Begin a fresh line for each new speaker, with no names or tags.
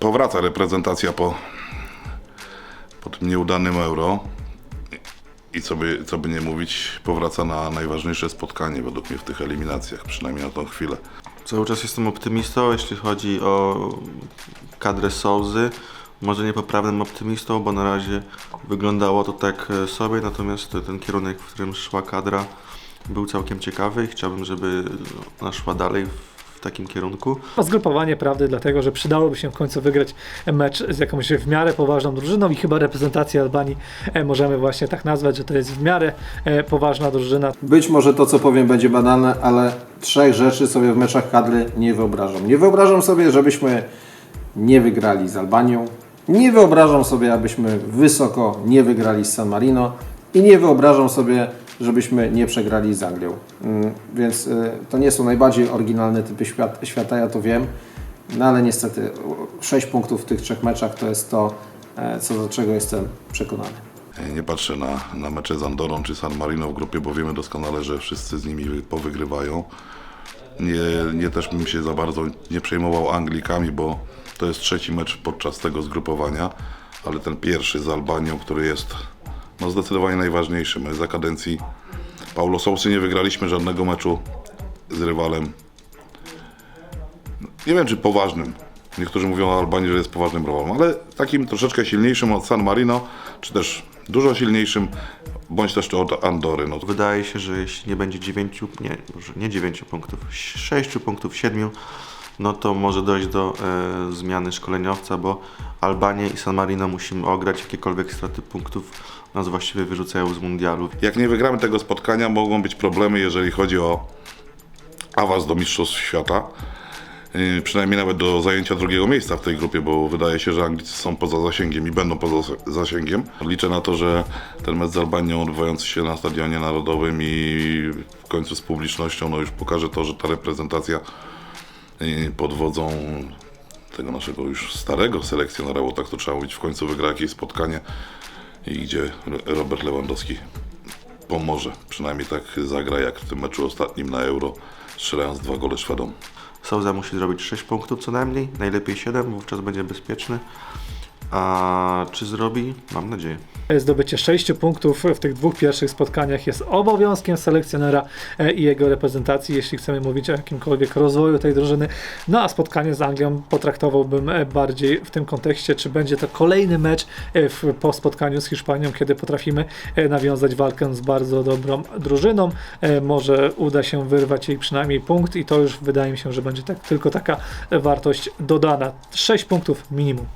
powraca reprezentacja po, po tym nieudanym euro. I co by, co by nie mówić, powraca na najważniejsze spotkanie według mnie w tych eliminacjach, przynajmniej na tą chwilę.
Cały czas jestem optymistą, jeśli chodzi o kadrę Souzy. Może niepoprawnym optymistą, bo na razie wyglądało to tak e, sobie, natomiast ten kierunek, w którym szła kadra, był całkiem ciekawy i chciałbym, żeby ona szła dalej takim kierunku.
Zgrupowanie prawdy, dlatego że przydałoby się w końcu wygrać mecz z jakąś w miarę poważną drużyną i chyba reprezentacja Albanii e, możemy właśnie tak nazwać, że to jest w miarę e, poważna drużyna.
Być może to, co powiem, będzie banalne, ale trzech rzeczy sobie w meczach kadry nie wyobrażam. Nie wyobrażam sobie, żebyśmy nie wygrali z Albanią. Nie wyobrażam sobie, abyśmy wysoko nie wygrali z San Marino. I nie wyobrażam sobie, żebyśmy nie przegrali z Anglią. Mm, Więc y, to nie są najbardziej oryginalne typy świat, świata, ja to wiem. No ale niestety 6 punktów w tych trzech meczach to jest to, e, co do czego jestem przekonany.
Nie patrzę na, na mecze z Andorą czy San Marino w grupie, bo wiemy doskonale, że wszyscy z nimi wy- powygrywają. Nie, nie też bym się za bardzo nie przejmował Anglikami, bo to jest trzeci mecz podczas tego zgrupowania, ale ten pierwszy z Albanią, który jest no zdecydowanie najważniejszy. My za kadencji Paulo Sousy nie wygraliśmy żadnego meczu z rywalem. Nie wiem, czy poważnym. Niektórzy mówią o Albanii, że jest poważnym rywalem, ale takim troszeczkę silniejszym od San Marino, czy też dużo silniejszym, bądź też od Andory. No,
Wydaje się, że jeśli nie będzie 9, nie, może nie 9 punktów, 6 punktów, 7, no to może dojść do e, zmiany szkoleniowca, bo Albanię i San Marino musimy ograć, jakiekolwiek straty punktów nas właściwie wyrzucają z mundialu.
jak nie wygramy tego spotkania, mogą być problemy, jeżeli chodzi o awans do Mistrzostw Świata. Yy, Przynajmniej nawet do zajęcia drugiego miejsca w tej grupie, bo wydaje się, że Anglicy są poza zasięgiem i będą poza zasięgiem. Liczę na to, że ten mecz z Albanią odbywający się na Stadionie Narodowym i w końcu z publicznością no już pokaże to, że ta reprezentacja pod wodzą tego naszego już starego selekcjonera, bo tak to trzeba mówić, w końcu wygra jakieś spotkanie i gdzie Ro- Robert Lewandowski pomoże. Przynajmniej tak zagra jak w tym meczu ostatnim na Euro, strzelając dwa gole Szwedom.
Souza musi zrobić 6 punktów co najmniej, najlepiej 7, wówczas będzie bezpieczny. A czy zrobi? Mam nadzieję.
Zdobycie 6 punktów w tych dwóch pierwszych spotkaniach jest obowiązkiem selekcjonera e, i jego reprezentacji, jeśli chcemy mówić o jakimkolwiek rozwoju tej drużyny. No a spotkanie z Anglią potraktowałbym e, bardziej w tym kontekście, czy będzie to kolejny mecz e, w, po spotkaniu z Hiszpanią, kiedy potrafimy nawiązać walkę z bardzo dobrą drużyną. Może uda się wyrwać jej przynajmniej punkt i to już wydaje mi się, że będzie tak, tylko taka wartość dodana. 6 punktów minimum.